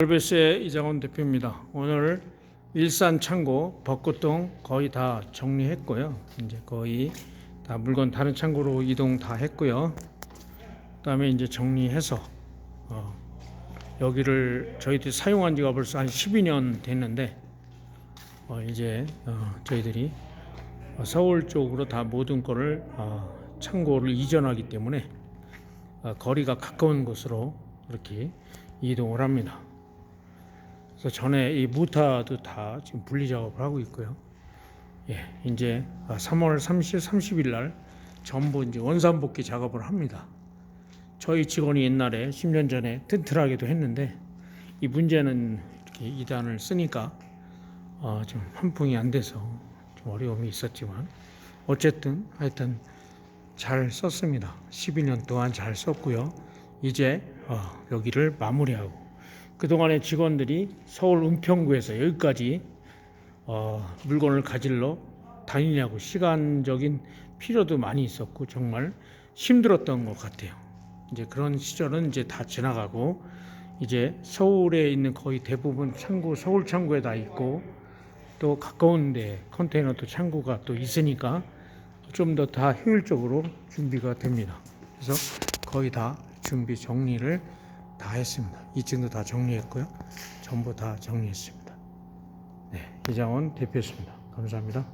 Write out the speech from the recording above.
월베스의 이장원 대표입니다. 오늘 일산 창고 벚꽃동 거의 다 정리했고요. 이제 거의 다 물건 다른 창고로 이동 다 했고요. 그다음에 이제 정리해서 어, 여기를 저희들이 사용한 지가 벌써 한 12년 됐는데 어, 이제 어, 저희들이 어, 서울 쪽으로 다 모든 거를 어, 창고를 이전하기 때문에 어, 거리가 가까운 곳으로 이렇게 이동을 합니다. 그래서 전에 이 무타도 다 지금 분리 작업을 하고 있고요. 예, 이제 3월 30, 30일 날 전부 이제 원산 복귀 작업을 합니다. 저희 직원이 옛날에 10년 전에 튼튼하게도 했는데 이 문제는 이렇게 이단을 쓰니까 어, 좀 환풍이 안 돼서 좀 어려움이 있었지만 어쨌든 하여튼 잘 썼습니다. 12년 동안 잘 썼고요. 이제 어, 여기를 마무리하고 그동안에 직원들이 서울 은평구에서 여기까지 어, 물건을 가질러 다니냐고 시간적인 필요도 많이 있었고 정말 힘들었던 것 같아요. 이제 그런 시절은 이제 다 지나가고 이제 서울에 있는 거의 대부분 창고 서울 창고에 다 있고 또 가까운데 컨테이너도 창고가 또 있으니까 좀 더 다 효율적으로 준비가 됩니다. 그래서 거의 다 준비 정리를 다 했습니다. 2층도 다 정리했고요. 전부 다 정리했습니다. 네, 이장원 대표였습니다. 감사합니다.